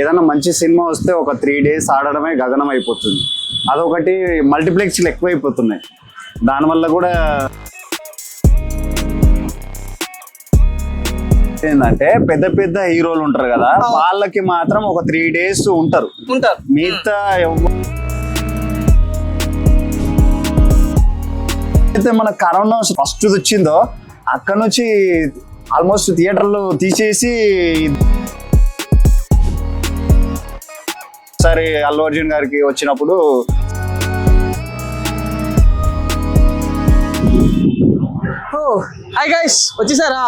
ఏదైనా మంచి సినిమా వస్తే ఒక త్రీ డేస్ ఆడడమే గగనం అయిపోతుంది. అదొకటి మల్టీప్లెక్స్లు ఎక్కువైపోతున్నాయి. దానివల్ల కూడా ఏంటంటే పెద్ద పెద్ద హీరోలు ఉంటారు కదా వాళ్ళకి మాత్రం ఒక త్రీ డేస్ ఉంటారు. ఉంటారు. మిగతా అయితే మన కరోనా ఫస్ట్ వచ్చిందో అక్కడ నుంచి ఆల్మోస్ట్ థియేటర్లు తీసేసి సరే అల్లు అర్జున్ గారికి వచ్చినప్పుడు ఓ హాయ్ గైస్ వచ్చేసారా?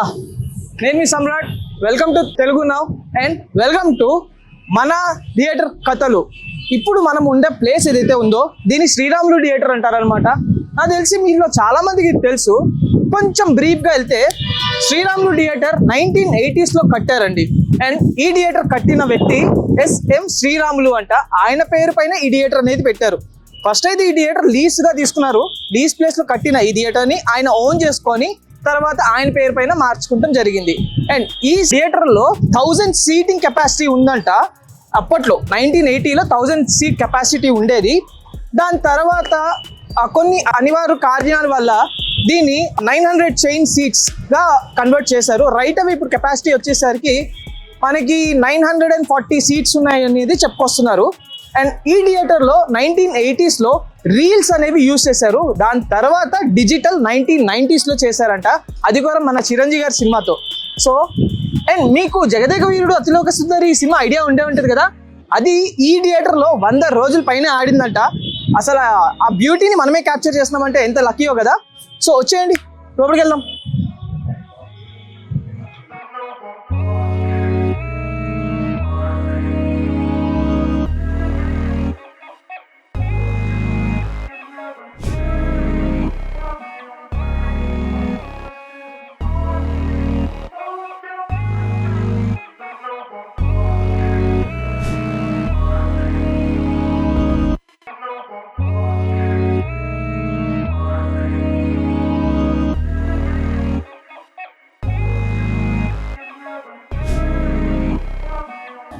నేను మీ Samrat welcome to Telugu now and welcome to మన థియేటర్ కథలు. ఇప్పుడు మనం ఉండే ప్లేస్ ఏదైతే ఉందో దీన్ని శ్రీరాములు థియేటర్ అంటారనమాట నాకు తెలిసి మీలో చాలా మందికి తెలుసు. కొంచెం బ్రీఫ్గా వెళ్తే శ్రీరాములు థియేటర్ నైన్టీన్ ఎయిటీస్లో కట్టారండి. అండ్ ఈ థియేటర్ కట్టిన వ్యక్తి ఎస్ఎం శ్రీరాములు అంట. ఆయన పేరు పైన ఈ థియేటర్ అనేది పెట్టారు. ఫస్ట్ అయితే ఈ థియేటర్ లీజ్గా తీసుకున్నారు. లీజ్ ప్లేస్లో కట్టిన ఈ థియేటర్ని ఆయన ఓన్ చేసుకొని తర్వాత ఆయన పేరు పైన మార్చుకుంటాం జరిగింది. అండ్ ఈ థియేటర్లో థౌజండ్ సీటింగ్ కెపాసిటీ ఉందంట. అప్పట్లో నైన్టీన్ ఎయిటీలో థౌజండ్ సీట్ కెపాసిటీ ఉండేది. దాని తర్వాత కొన్ని అనివార్య కారణాల వల్ల దీన్ని నైన్ హండ్రెడ్ చైన్ సీట్స్గా కన్వర్ట్ చేశారు. రైట్ అవి ఇప్పుడు కెపాసిటీ వచ్చేసరికి మనకి nine hundred and forty seats ఉన్నాయి అనేది చెప్పుకొస్తున్నారు. అండ్ ఈ థియేటర్లో నైన్టీన్ ఎయిటీస్లో రీల్స్ అనేవి యూస్ చేశారు. దాని తర్వాత డిజిటల్ నైన్టీన్ నైంటీస్లో చేశారంట. అది కూడా మన చిరంజీవి గారి సినిమాతో. సో అండ్ మీకు జగదేక వీరుడు అతిలోక సుందరి ఈ సినిమా ఐడియా ఉండే ఉంటుంది కదా? అది ఈ థియేటర్లో వంద రోజుల పైన ఆడిందంట. అసలు ఆ- ఆ బ్యూటీని మనమే క్యాప్చర్ చేస్తున్నామంటే ఎంత లక్కీయో కదా? సో వచ్చేయండి. లోపలికి వెళ్దాం.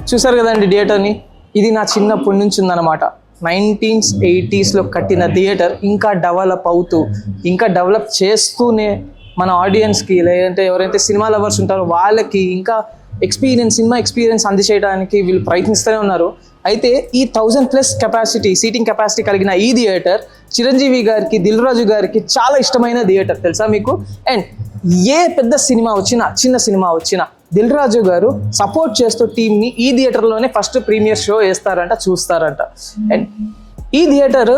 చూసారు కదండి థియేటర్ని? ఇది నా చిన్నప్పటి నుంచి ఉందన్నమాట. నైన్టీన్స్ ఎయిటీస్లో కట్టిన థియేటర్ ఇంకా డెవలప్ అవుతూ ఇంకా డెవలప్ చేస్తూనే మన ఆడియన్స్కి లేదంటే ఎవరైతే సినిమా లవర్స్ ఉంటారో వాళ్ళకి ఇంకా ఎక్స్పీరియన్స్ సినిమా ఎక్స్పీరియన్స్ అందచేయడానికి వీళ్ళు ప్రయత్నిస్తూనే ఉన్నారు. అయితే ఈ thousand plus capacity seating capacity కలిగిన ఈ థియేటర్ చిరంజీవి గారికి దిల్ రాజు గారికి చాలా ఇష్టమైన థియేటర్ తెలుసా మీకు? అండ్ ఏ పెద్ద సినిమా వచ్చినా చిన్న సినిమా వచ్చినా దిల్ రాజు గారు సపోర్ట్ చేస్తూ టీంని ఈ థియేటర్లోనే ఫస్ట్ ప్రీమియర్ షో వేస్తారంట చూస్తారంట. అండ్ ఈ థియేటర్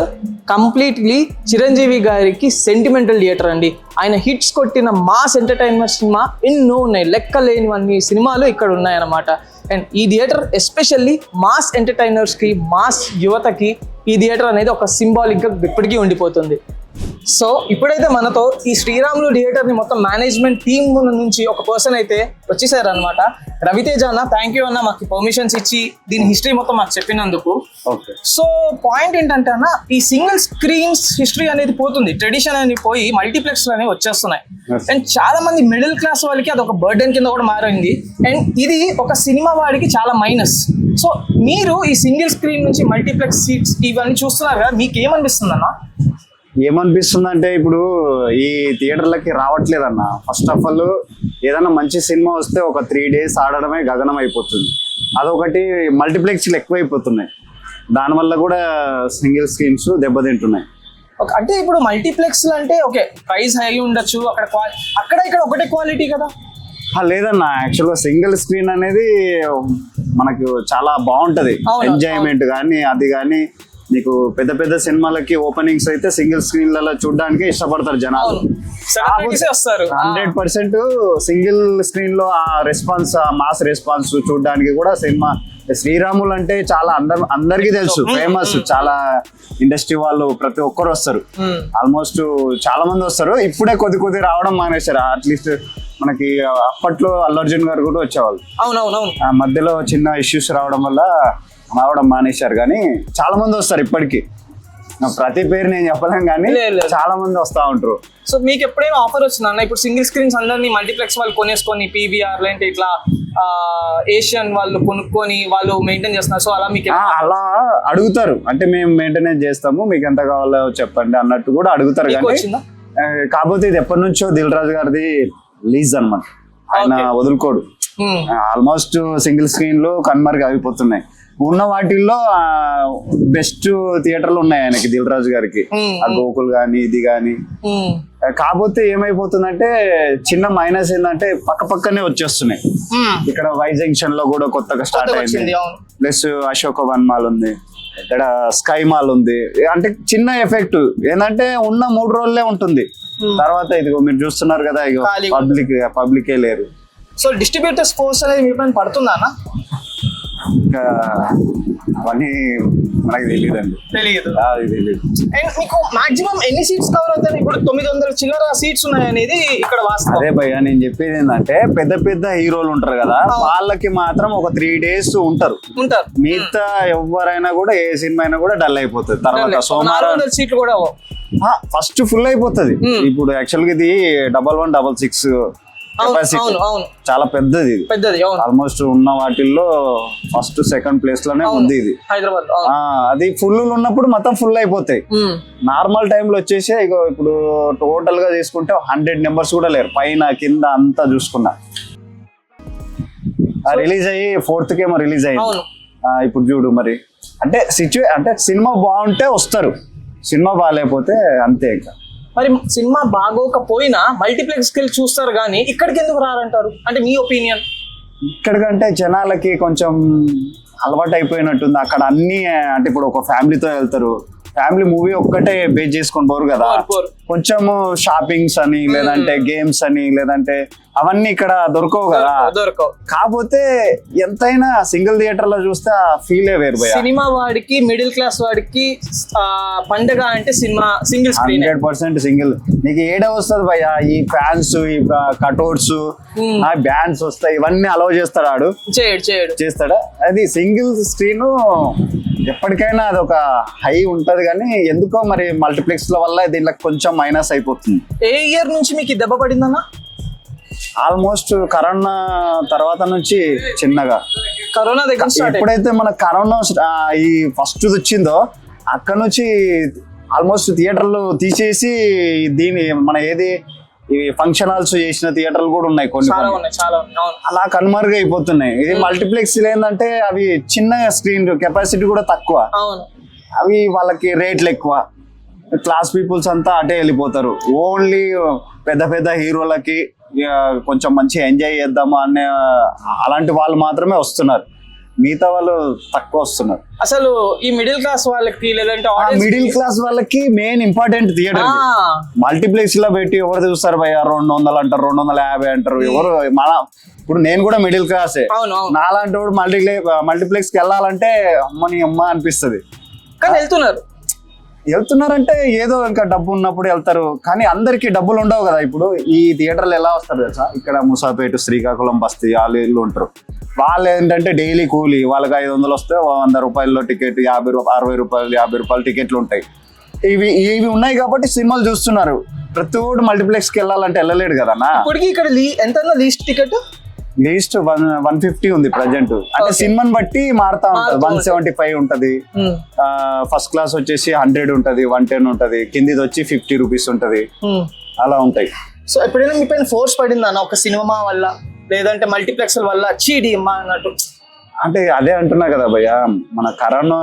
కంప్లీట్లీ చిరంజీవి గారికి సెంటిమెంటల్ థియేటర్ అండి. ఆయన హిట్స్ కొట్టిన మాస్ ఎంటర్టైన్మెంట్ సినిమా ఎన్నో ఉన్నాయి. లెక్క లేనివన్నీ సినిమాలు ఇక్కడ ఉన్నాయన్నమాట. అండ్ ఈ థియేటర్ ఎస్పెషల్లీ మాస్ ఎంటర్టైనర్స్కి మాస్ యువతకి ఈ థియేటర్ అనేది ఒక సింబాలిక్గా ఇప్పటికీ ఉండిపోతుంది. సో ఇప్పుడైతే మనతో ఈ శ్రీరాములు థియేటర్ని మొత్తం మేనేజ్మెంట్ టీమ్ నుంచి ఒక పర్సన్ అయితే వచ్చేసారు అనమాట రవితేజ అన్న థ్యాంక్ యూ అన్న మాకు పర్మిషన్స్ ఇచ్చి దీని హిస్టరీ మొత్తం మాకు చెప్పినందుకు. సో పాయింట్ ఏంటంటే అన్న ఈ సింగిల్ స్క్రీన్స్ హిస్టరీ అనేది పోతుంది. ట్రెడిషన్ అనేది పోయి మల్టీప్లెక్స్ అనేవి వచ్చేస్తున్నాయి. అండ్ చాలా మంది మిడిల్ క్లాస్ వాళ్ళకి అది ఒక బర్డెన్ కింద కూడా మారింది. అండ్ ఇది ఒక సినిమా వాడికి చాలా మైనస్ సో మీరు ఈ సింగిల్ స్క్రీన్ నుంచి మల్టీప్లెక్స్ సీట్స్ ఇవన్నీ చూస్తున్నారు కదా మీకు ఏమనిపిస్తుంది అన్న? ఏమనిపిస్తుంది అంటే ఇప్పుడు ఈ థియేటర్లకి రావట్లేదన్న. ఫస్ట్ ఆఫ్ ఆల్ ఏదైనా మంచి సినిమా వస్తే ఒక త్రీ డేస్ ఆడడమే గగనం అయిపోతుంది అదొకటి మల్టీప్లెక్స్లు ఎక్కువైపోతున్నాయి. దానివల్ల కూడా సింగిల్ స్క్రీన్స్ దెబ్బతింటున్నాయి. అంటే ఇప్పుడు మల్టీప్లెక్స్ అంటే ఓకే ప్రైస్ హై ఉండొచ్చు అక్కడ అక్కడ ఇక్కడ ఒకటే క్వాలిటీ కదా? లేదన్న. యాక్చువల్గా సింగిల్ స్క్రీన్ అనేది మనకు చాలా బాగుంటది. ఎంజాయ్మెంట్ కానీ అది కానీ నీకు పెద్ద పెద్ద సినిమాలకి ఓపెనింగ్స్ అయితే సింగిల్ స్క్రీన్లలో చూడడానికి ఇష్టపడతారు జనాలు. హండ్రెడ్ పర్సెంట్ సింగిల్ స్క్రీన్లో ఆ రెస్పాన్స్ ఆ. మాస్ రెస్పాన్స్ చూడడానికి కూడా సినిమా శ్రీరాములు అంటే చాలా అందరు అందరికీ తెలుసు. ఫేమస్ చాలా ఇండస్ట్రీ వాళ్ళు ప్రతి ఒక్కరు వస్తారు. ఆల్మోస్ట్ చాలా మంది వస్తారు. ఇప్పుడే కొద్ది కొద్ది రావడం మానేశారు. అట్లీస్ట్ మనకి అప్పట్లో అల్లు అర్జున్ గారు కూడా వచ్చేవాళ్ళు. అవునవునవును. మధ్యలో చిన్న ఇష్యూస్ రావడం వల్ల రావడం మానేశారు కానీ చాలా మంది వస్తారు ఇప్పటికీ. ప్రతి పేరు నేను చెప్పలేం కానీ. చాలా మంది వస్తా ఉంటారు. సో మీకు ఎప్పుడైనా ఆఫర్ వచ్చిందా? అన్న ఇప్పుడు సింగిల్ స్క్రీన్స్ అందరినీ మల్టీప్లెక్స్ వాళ్ళు కొనేసుకొని పీవీఆర్ అంటే ఇట్లా ఏషియన్ వాళ్ళు కొనుక్కొని వాళ్ళు మెయింటైన్ చేస్తున్నారు. సో అలా మీకు అలా అడుగుతారు. అంటే మేము మెయింటెనెన్స్ చేస్తాము. మీకు ఎంత కావాలో చెప్పండి అన్నట్టు కూడా అడుగుతారు కానీ కాకపోతే ఇది ఎప్పటి నుంచో దిల్ రాజు గారిది లీజ్ అన్నమాట. ఆయన. వదులుకోడు. ఆల్మోస్ట్ సింగిల్ స్క్రీన్లో కన్మర్గ్ అయిపోతున్నాయి ఉన్న వాటిల్లో బెస్ట్ థియేటర్లు ఉన్నాయి ఆయనకి దిల్ రాజు గారికి. ఆ గోకుల్ గాని ఇది గాని. కాకపోతే ఏమైపోతుందంటే చిన్న మైనస్ ఏంటంటే పక్క పక్కనే వచ్చేస్తున్నాయి. ఇక్కడ వై జంక్షన్లో కూడా కొత్తగా స్టార్ట్ అయింది. ప్లస్ అశోక వన్ మాల్ ఉంది. ఇక్కడ స్కై మాల్ ఉంది. అంటే చిన్న ఎఫెక్ట్ ఏంటంటే ఉన్న మూడు రోజులే ఉంటుంది. తర్వాత ఇదిగో మీరు చూస్తున్నారు కదా ఇగో పబ్లిక్ పబ్లికే లేరు. సో డిస్ట్రిబ్యూటర్స్ ఫోర్స్ అనేది మీ పైన పడుతుందా ఇంకా అవన్నీ మనకి తెలియదండి తెలియదు తెలియదు అండ్ మీకు మాక్సిమం ఎన్ని సీట్స్ కవర్ అవుతాయి? ఇప్పుడు తొమ్మిది వందల చిల్లర సీట్స్ ఉన్నాయి అనేది ఇక్కడ వాస్తవం. అదే భయ్య నేను చెప్పేది ఏంటంటే పెద్ద పెద్ద హీరోలు ఉంటారు కదా వాళ్ళకి మాత్రం ఒక త్రీ డేస్ ఉంటారు. ఉంటారు. మిగతా ఎవరైనా కూడా ఏ సినిమా అయినా కూడా డల్ అయిపోతుంది. తర్వాత సోమవారం సీట్లు కూడా. ఫస్ట్ ఫుల్ అయిపోతుంది. ఇప్పుడు యాక్చువల్గా ఇది డబల్ వన్ డబల్ సిక్స్ అవును అవును చాలా పెద్దది పెద్దది ఆల్మోస్ట్ ఉన్న వాటిల్లో ఫస్ట్ సెకండ్ ప్లేస్లోనే. ఉంది ఇది. హైదరాబాద్ అది ఫుల్ ఉన్నప్పుడు మొత్తం ఫుల్ అయిపోతాయి. నార్మల్ టైంలో వచ్చేసి ఇగో ఇప్పుడు టోటల్గా తీసుకుంటే హండ్రెడ్ నెంబర్స్ కూడా లేరు. పైన కింద అంతా చూసుకున్నా. రిలీజ్ అయ్యి ఫోర్త్ కేమో రిలీజ్ అయ్యింది ఇప్పుడు చూడు మరి. అంటే సిచ్యువే అంటే సినిమా బాగుంటే వస్తారు. సినిమా బాగాలేకపోతే అంతే ఇంకా. మరి సినిమా బాగోకపోయినా మల్టీప్లెక్స్కి వెళ్ళి చూస్తారు కానీ ఇక్కడికి ఎందుకు రారంటారు? అంటే మీ ఒపీనియన్ ఇక్కడికంటే జనాలకి కొంచెం అలవాటు అయిపోయినట్టుంది అక్కడ అన్ని అంటే ఇప్పుడు ఒక ఫ్యామిలీతో వెళ్తారు. ఫ్యామిలీ మూవీ ఒక్కటే బేస్ చేసుకొని పోరు కదా. పోరు, పోరు. కొంచెం షాపింగ్స్ అని లేదంటే గేమ్స్ అని లేదంటే అవన్నీ ఇక్కడ దొరకవు కదా. దొరకవు కాకపోతే ఎంతైనా సింగిల్ థియేటర్లో చూస్తే ఆ ఫీలే వేరు సినిమా వాడికి మిడిల్ క్లాస్ వాడికి పండగ అంటే cinema single screen. Hundred percent single. నీకు ఏడ వస్తుంది భయ్య? ఈ ఫ్యాన్స్ ఈ కటౌట్స్. ఆ బ్యాండ్స్ వస్తాయి ఇవన్నీ అలౌ చేస్తాడు ఆడు? చేయడు చేయడు. చేస్తాడా? అది సింగిల్ స్క్రీన్ ఎప్పటికైనా అది ఒక హై ఉంటది కానీ ఎందుకో మరి మల్టీప్లెక్స్ ల వల్ల దీంట్లో కొంచెం మైనస్ అయిపోతుంది. ఏ ఇయర్ నుంచి మీకు దెబ్బ పడిందన్న? ఆల్మోస్ట్ కరోనా తర్వాత నుంచి చిన్నగా. కరోనా దగ్గర ఎప్పుడైతే మన కరోనా ఈ ఫస్ట్ వచ్చిందో అక్కడ నుంచి ఆల్మోస్ట్ థియేటర్లు తీసేసి దీని మన ఏది ఈ ఫంక్షన్ హాల్స్ చేసిన థియేటర్లు కూడా ఉన్నాయి కొన్ని అలా కనుమరుగు అయిపోతున్నాయి ఇది మల్టీప్లెక్స్ ఏంటంటే అవి చిన్న స్క్రీన్ కెపాసిటీ కూడా తక్కువ. అవి వాళ్ళకి రేట్లు ఎక్కువ. క్లాస్ పీపుల్స్ అంతా అటే వెళ్ళిపోతారు. ఓన్లీ పెద్ద పెద్ద హీరోలకి కొంచెం మంచిగా ఎంజాయ్ చేద్దాము అనే అలాంటి వాళ్ళు మాత్రమే వస్తున్నారు. మిగతా వాళ్ళు తక్కువ వస్తున్నారు. అసలు ఈ మిడిల్ క్లాస్ వాళ్ళకి లేదంటే మిడిల్ క్లాస్ వాళ్ళకి మెయిన్ ఇంపార్టెంట్ థియేటర్ మల్టీప్లెక్స్లో పెట్టి ఎవరు చూస్తారు భయ్య? రెండు వందలు అంటారు రెండు వందల యాభై అంటారు. ఎవరు మన ఇప్పుడు నేను కూడా మిడిల్ క్లాసే నాలాంటి వాడు మల్టీ మల్టీప్లెక్స్కి వెళ్ళాలంటే అమ్మని అమ్మ అనిపిస్తుంది. కానీ వెళ్తున్నారు. వెళ్తున్నారంటే ఏదో ఇంకా డబ్బు ఉన్నప్పుడు వెళ్తారు. కానీ అందరికీ డబ్బులు ఉండవు కదా ఇప్పుడు. ఈ థియేటర్లు ఎలా వస్తారు తెలుసా? ఇక్కడ ముసాపేట శ్రీకాకుళం బస్తీ వాళ్ళు ఇల్లు ఉంటారు. వాళ్ళు ఏంటంటే డైలీ కూలీ. వాళ్ళకి ఐదు వందలు వస్తే వంద రూపాయల్లో టికెట్ యాభై రూపాయలు అరవై రూపాయలు యాభై రూపాయలు టికెట్లు ఉంటాయి. ఇవి ఇవి ఉన్నాయి కాబట్టి సినిమాలు చూస్తున్నారు. ప్రతి ఒక్కటి మల్టీప్లెక్స్కి వెళ్ళాలంటే వెళ్ళలేడు కదన్నా ఇప్పటికి ఇక్కడ లీ ఎంత least ticket least one one fifty ఉంది ప్రజెంట్. అంటే. సినిమాని బట్టి మారుతా ఉంటది. వన్. సెవెంటీ ఫైవ్ ఉంటది. ఫస్ట్ క్లాస్ వచ్చేసి హండ్రెడ్ ఉంటది వన్ టెన్ ఉంటది. కిందిది వచ్చి ఫిఫ్టీ రూపీస్ ఉంటది. అలా ఉంటాయి. సో ఎప్పుడైనా మీ పైన ఫోర్స్ పడిందా ఒక సినిమా వల్ల లేదంటే మల్టీప్లెక్స్ వల్ల చీడి అన్నట్టు? అంటే అదే అంటున్నా కదా భయ్య మన కరోనా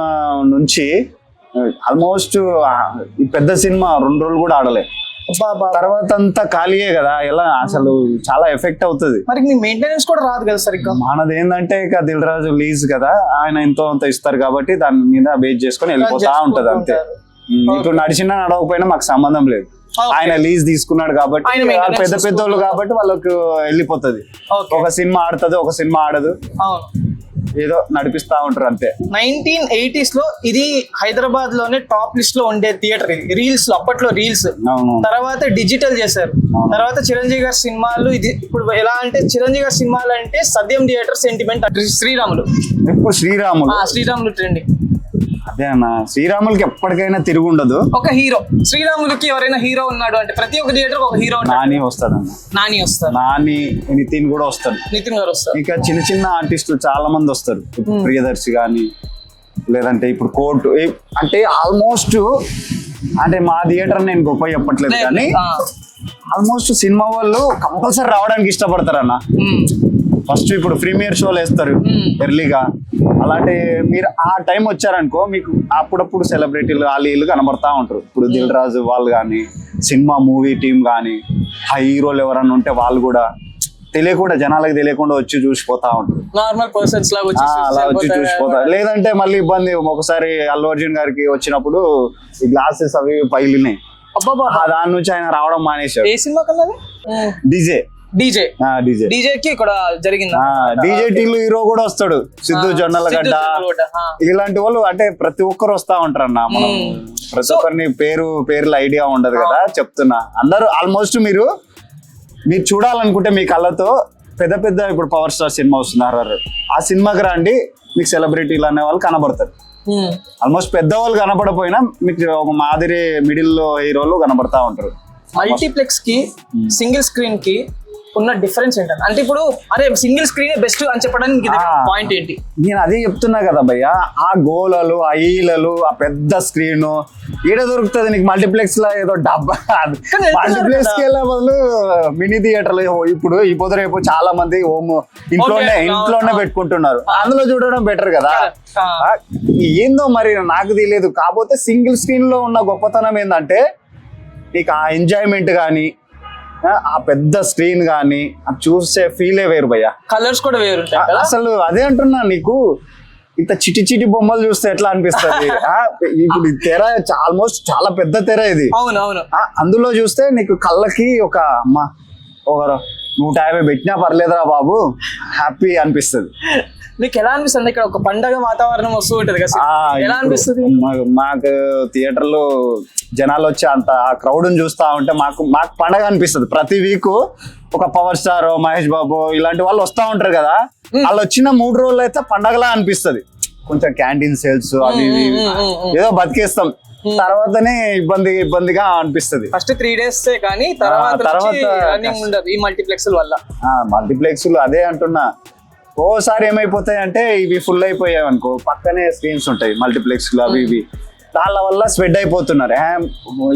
నుంచి ఆల్మోస్ట్ ఈ పెద్ద సినిమా రెండు రోజులు కూడా ఆడలే. తర్వాత అంతా ఖాళీయే కదా ఎలా అసలు చాలా ఎఫెక్ట్ అవుతుంది. మరి మీ మెయింటెనెన్స్ కూడా రాదు కదా సరిగ్గా? మనది ఏంటంటే ఇక దిల్ రాజు లీజ్ కదా ఆయన ఎంతో అంత ఇస్తారు కాబట్టి దాని మీద బేస్ చేసుకొని వెళ్ళిపోతా ఉంటది అంతే. ఇటు నడిచినా నడవకపోయినా మాకు సంబంధం లేదు. ఆయన లీజ్ తీసుకున్నాడు కాబట్టి పెద్ద పెద్ద వాళ్ళు కాబట్టి వాళ్ళకు వెళ్ళిపోతుంది. ఒక సినిమా ఆడుతుంది ఒక సినిమా ఆడదు. ఏదో నడిపిస్తా ఉంటారు అంతే. నైన్టీన్ ఎయిటీస్లో ఇది హైదరాబాద్లోనే టాప్ లిస్ట్లో ఉండే థియేటర్. ఇది రీల్స్లో అప్పట్లో రీల్స్. తర్వాత డిజిటల్ చేశారు. తర్వాత చిరంజీవి గారి సినిమాలు ఇది ఇప్పుడు ఎలా అంటే చిరంజీవి గారి సినిమాలు అంటే సద్యం థియేటర్ సెంటిమెంట్. శ్రీరాములు. ఇప్పుడు శ్రీరాములు. ఆ శ్రీరాములు ట్రెండింగ్. అదే అన్న. శ్రీరాములకి ఎప్పటికైనా తిరుగు ఉండదు. ఒక హీరో. శ్రీరాములకి ఎవరైనా హీరో ఉన్నాడు అంటే ప్రతి ఒక్క థియేటర్ ఒక హీరో నాని వస్తాడన్న నాని వస్తారు నాని నితిన్ కూడా వస్తాడు. నితిన్ గారు వస్తారు. ఇంకా చిన్న చిన్న ఆర్టిస్టులు చాలా మంది వస్తారు. ఇప్పుడు ప్రియదర్శి కానీ లేదంటే ఇప్పుడు కోర్టు అంటే ఆల్మోస్ట్ అంటే మా థియేటర్ నేను గొప్ప చెప్పట్లేదు కానీ ఆల్మోస్ట్ సినిమా వాళ్ళు కంపల్సరీ రావడానికి ఇష్టపడతారన్న. ఫస్ట్ ఇప్పుడు ప్రీమియర్ షోలు వేస్తారు. ఎర్లీగా. అలాంటి మీరు ఆ టైం వచ్చారనుకో మీకు అప్పుడప్పుడు సెలబ్రిటీలు వాళ్ళు వీళ్ళు కనబడతా ఉంటారు. ఇప్పుడు దిల్ రాజు వాళ్ళు కానీ సినిమా మూవీ టీం కానీ ఆ హీరోలు ఎవరన్నా ఉంటే వాళ్ళు కూడా తెలియకుండా జనాలకు తెలియకుండా వచ్చి చూసిపోతా ఉంటారు. నార్మల్ పర్సన్స్ లాగా వచ్చి ఆ, అలా వచ్చి చూసి చూసిపోతారు. లేదంటే మళ్ళీ ఇబ్బంది ఒకసారి అల్లు అర్జున్ గారికి వచ్చినప్పుడు ఈ గ్లాసెస్ అవి పగిలినాయి. దాని నుంచి ఆయన రావడం మానేశాడు. ఏ సినిమా కన్నది డీజే. డీజే. DJ DJ. కి ఇక్కడ జరిగింది. డీజే టీలు హీరో కూడా వస్తాడు. సిద్ధు జొన్నలగడ్డ ఇలాంటి వాళ్ళు అంటే ప్రతి ఒక్కరు వస్తా ఉంటారు అన్న మనం ప్రతి ఒక్కరిని పేరు పేర్ల ఐడియా ఉండదు కదా చెప్తున్నా. అందరూ ఆల్మోస్ట్ మీరు మీరు చూడాలనుకుంటే మీ కళ్ళతో పెద్ద పెద్ద ఇప్పుడు పవర్ స్టార్ సినిమా వస్తుంది హర్రర్. ఆ సినిమాకి రండి మీకు సెలబ్రిటీలు అనే వాళ్ళు కనబడతారు. ఆల్మోస్ట్ పెద్దవాళ్ళు కనపడపోయినా మీకు ఒక మాదిరి మిడిల్ హీరోలు కనబడతా ఉంటారు. మల్టీప్లెక్స్కి సింగిల్ స్క్రీన్కి ఉన్న డిఫరెన్స్ ఏంటంటే అంటే ఇప్పుడు అరే సింగిల్ స్క్రీన్ బెస్ట్ అని చెప్పడానికి. పాయింట్ ఏంటి? నేను అదే చెప్తున్నా కదా భయ్య ఆ గోలలు ఆ ఈలలు ఆ పెద్ద స్క్రీన్ ఈడ దొరుకుతుంది నీకు మల్టీప్లెక్స్లో ఏదో డబ్బా. మల్టీప్లెక్స్. కి వెళ్ళే బదులు మినీ థియేటర్లు ఇప్పుడు ఈ పొద్దు రేపు చాలా మంది హోమ్ ఇంట్లోనే ఇంట్లోనే. పెట్టుకుంటున్నారు. అందులో చూడడం బెటర్ కదా. ఏందో మరి నాకు తెలియదు. కాకపోతే సింగిల్ స్క్రీన్లో ఉన్న గొప్పతనం ఏంటంటే నీకు ఆ ఎంజాయ్మెంట్ కానీ ఆ పెద్ద స్క్రీన్ కానీ అది చూసే ఫీలే వేరు భయ్యా. కలర్స్ కూడా కదా? అసలు అదే అంటున్నా నీకు ఇంత చిటి చిటి బొమ్మలు చూస్తే ఎట్లా అనిపిస్తుంది? ఇప్పుడు తెర ఆల్మోస్ట్ చాలా పెద్ద తెర ఇది. అవును అవును. ఆ, అందులో చూస్తే నీకు కళ్ళకి ఒక అమ్మ ఒక నూట యాభై పెట్టినా పర్లేదురా బాబు. హ్యాపీ అనిపిస్తుంది. మీకు ఎలా అనిపిస్తుంది? ఇక్కడ ఒక పండగ వాతావరణం వస్తూ ఉంటది కదా ఎలా అనిపిస్తుంది? మాకు థియేటర్లో జనాలు వచ్చి అంత ఆ క్రౌడ్ చూస్తా ఉంటే మాకు మాకు పండగ అనిపిస్తుంది. ప్రతి వీక్ ఒక పవర్ స్టార్ మహేష్ బాబు ఇలాంటి వాళ్ళు వస్తా ఉంటారు కదా. వాళ్ళు వచ్చిన మూడు రోజులు అయితే పండగలా అనిపిస్తుంది. కొంచెం క్యాంటీన్ సేల్స్ అవి. ఏదో బతికేస్తాం. తర్వాతనే ఇబ్బంది ఇబ్బందిగా అనిపిస్తుంది. ఫస్ట్ త్రీ డేస్ కానీ తర్వాత రన్నింగ్ ఉండదు ఈ మల్టీప్లెక్స్ వల్ల. మల్టీప్లెక్స్ అదే అంటున్నా. ఓసారి ఏమైపోతాయి అంటే ఇవి ఫుల్ అయిపోయాయి అనుకో పక్కనే స్క్రీన్స్ ఉంటాయి మల్టీప్లెక్స్ అవి ఇవి. దాని వల్ల స్ప్రెడ్ అయిపోతున్నారు.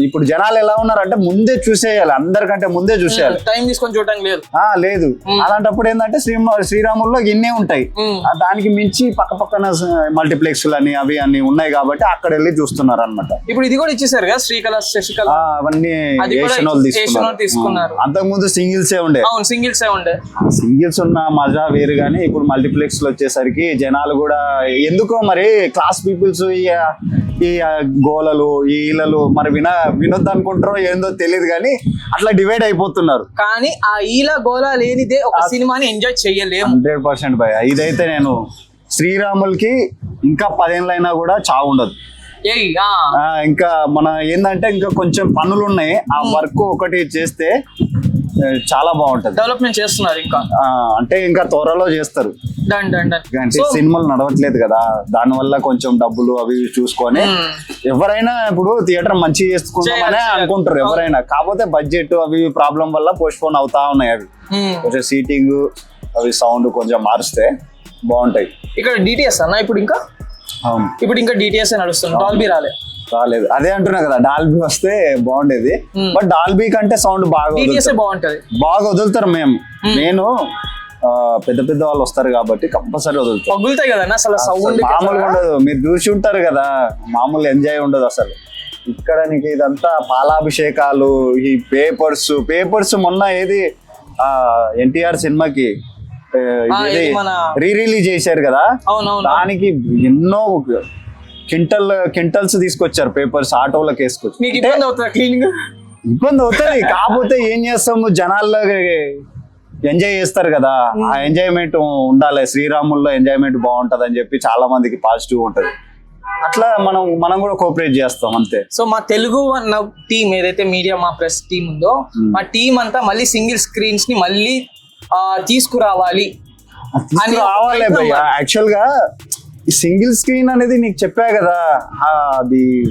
ఇప్పుడు జనాలు ఎలా ఉన్నారు అంటే ముందే చూసేయాలి అందరికంటే ముందే చూసేయాలి. టైం తీసుకొని చూడడానికి లేదు. లేదు. అలాంటప్పుడు ఏంటంటే శ్రీమ శ్రీరాముల్లో ఇన్నే ఉంటాయి. దానికి మించి పక్క పక్కన మల్టీప్లెక్స్ అని అవి అన్ని ఉన్నాయి కాబట్టి అక్కడ వెళ్ళి చూస్తున్నారు అనమాట ఇప్పుడు ఇది కూడా ఇచ్చేసారు కదా శ్రీకళ శశికళ? అవన్నీ తీసుకున్నారు. అంతకు ముందు సింగిల్స్ ఏ ఉండే సింగిల్స్ ఏ ఉండే సింగిల్స్ ఉన్న మజా వేరు కానీ ఇప్పుడు మల్టీప్లెక్స్లో వచ్చేసరికి జనాలు కూడా ఎందుకో మరి క్లాస్ పీపుల్స్ ఈ గోలలు ఈ ఈలలు మరి విన వినొద్దు అనుకుంటారో ఏందో తెలియదు కానీ అట్లా డివైడ్ అయిపోతున్నారు. కానీ ఆ ఈల గోలా లేనిదే ఒక సినిమాని ఎంజాయ్ చేయలేము. హండ్రెడ్ పర్సెంట్ భయ ఇదైతే నేను శ్రీరాములకి ఇంకా పదేళ్ళైనా కూడా చావు ఉండదు. ఇంకా మన ఏంటంటే ఇంకా కొంచెం పనులు ఉన్నాయి ఆ వర్క్ ఒకటి చేస్తే చాలా బాగుంటది. డెవలప్మెంట్ చేస్తున్నారు ఇంకా. అంటే ఇంకా త్వరలో చేస్తారు. అంటే సినిమాలు నడవట్లేదు కదా. దాని వల్ల కొంచెం డబ్బులు అవి చూసుకొని మ్మ్. ఎవరైనా ఇప్పుడు థియేటర్ మంచి చేసుకుందామనే చేయాలి. అనుకుంటారు ఎవరైనా. కాకపోతే బడ్జెట్ అవి ప్రాబ్లం వల్ల పోస్ట్ పోన్ అవుతా ఉన్నాయి అవి. మ్మ్. కొంచెం సీటింగ్ అవి సౌండ్ కొంచెం మారుస్తే బాగుంటాయి. ఇక్కడ డిటిఎస్ అన్న ఇప్పుడు ఇంకా? ఇప్పుడు ఇంకా డిటిఎస్ నడుస్తుంది. డాల్బీ రాలే. రాలేదు. అదే అంటున్నా కదా డాల్బీ వస్తే బాగుండేది. బట్ డాల్బీ కంటే సౌండ్ బాగా. బాగుంటది. బాగా వదులుతారు మేము. నేను పెద్ద పెద్ద వాళ్ళు వస్తారు కాబట్టి కంపల్సరీ వదులుతారు. పగులుతాయి కదా అసలు సౌండ్ మామూలుగా ఉండదు. మీరు చూసి ఉంటారు కదా మామూలు ఎంజాయ్ ఉండదు అసలు. ఇక్కడ నీకు ఇదంతా పాలాభిషేకాలు ఈ పేపర్స్ పేపర్స్ మొన్న ఏది ఆ ఎన్టీఆర్ సినిమాకి రీ రిలీజ్ చేశారు కదా. దానికి ఎన్నో కింటల్ కింటల్స్ తీసుకొచ్చారు పేపర్స్ ఆటోలకు వేసుకొచ్చి. మీకు ఇబ్బంది అవుతుందా క్లీనింగ్ ఇబ్బంది అవుతుంది. కాకపోతే ఏం చేస్తాము? జనాల్లో ఎంజాయ్ చేస్తారు కదా. ఆ ఎంజాయ్మెంట్ ఉండాలి. శ్రీరాముల్లో ఎంజాయ్మెంట్ బాగుంటది అని చెప్పి చాలా మందికి పాజిటివ్ ఉంటది. అట్లా మనం మనం కూడా కోఆపరేట్ చేస్తాం అంతే. సో మా తెలుగు టీం ఏదైతే మీడియా మా ప్రెస్ టీం ఉందో మా టీం అంతా మళ్ళీ సింగిల్ స్క్రీన్స్ని మళ్ళీ తీసుకురావాలి. అని రావాలి. యాక్చువల్గా ఈ సింగిల్ స్క్రీన్ అనేది నీకు చెప్పా కదా. ఆ, అది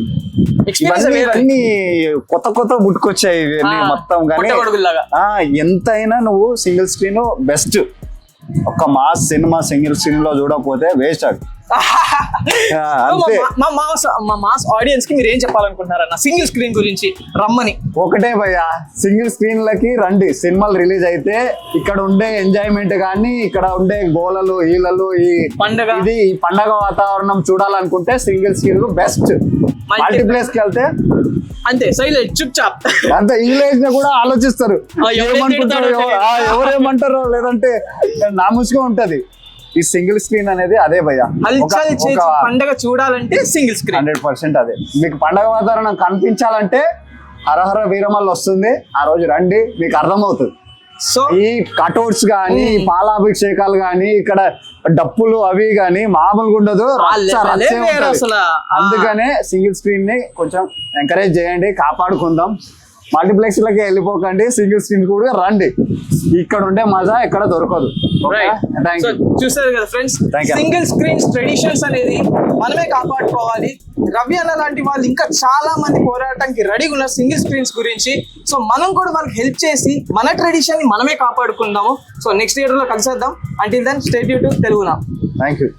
ఇవన్నీ కొత్త కొత్త ఆ, మొత్తం కానీ. ఆ, ఎంతైనా నువ్వు సింగిల్ స్క్రీన్ బెస్ట్. ఒక మాస్ సినిమా సింగిల్ స్క్రీన్లో చూడకపోతే వేస్ట్ అది. మా- మాస్ మా మాస్ ఆడియన్స్కి మీరు ఏం చెప్పాలనుకుంటున్నారన్న? సింగిల్ స్క్రీన్ గురించి రమ్మని. ఒకటే భయ్య సింగిల్ స్క్రీన్ లకి రండి. సినిమాలు రిలీజ్ అయితే ఇక్కడ ఉండే ఎంజాయ్మెంట్ కానీ ఇక్కడ ఉండే గోలలు ఈలలు ఈ పండగ. ఇది ఈ పండగ వాతావరణం చూడాలనుకుంటే సింగిల్ స్క్రీన్ బెస్ట్. మల్టీప్లేస్కి వెళ్తే అంతే సైలెంట్ చుప్ చాప్ అంత ఇంగ్లీష్ని కూడా ఆలోచిస్తారు. ఎవరేమంటారో లేదంటే నాముసుగా ఉంటది. ఈ సింగిల్ స్క్రీన్ అనేది అదే హల్చల్ చేసి పండగ చూడాలంటే సింగిల్ స్క్రీన్. హండ్రెడ్ పర్సెంట్ అదే. మీకు పండగ వాతావరణం కనిపించాలంటే హరహర వీరమల్లు వస్తుంది. ఆ రోజు రండి మీకు అర్థమవుతుంది. సో ఈ కటౌట్స్ గానీ ఈ పాలాభిషేకాలు గానీ ఇక్కడ డప్పులు అవి గానీ మామూలుగా ఉండదు. అందుకనే సింగిల్ స్క్రీన్ని కొంచెం ఎంకరేజ్ చేయండి కాపాడుకుందాం. మల్టీప్లెక్స్ లకి వెళ్ళిపోకండి సింగిల్ స్క్రీన్ కూడా రండి. ఇక్కడ ఉండే మజా ఎక్కడ దొరకదు. యూ చూసారు కదా ఫ్రెండ్స్. సింగిల్ స్క్రీన్స్ ట్రెడిషన్స్ అనేది మనమే కాపాడుకోవాలి. రవి అన్న లాంటి వాళ్ళు ఇంకా చాలా మంది పోరాటానికి రెడీగా ఉన్నారు సింగిల్ స్క్రీన్స్ గురించి. సో మనం కూడా వాళ్ళకి హెల్ప్ చేసి మన ట్రెడిషన్ని మనమే కాపాడుకుందాము. సో నెక్స్ట్ ఇయర్లో కలిసేద్దాం. Until then stay tuned to తెలుగునా thank you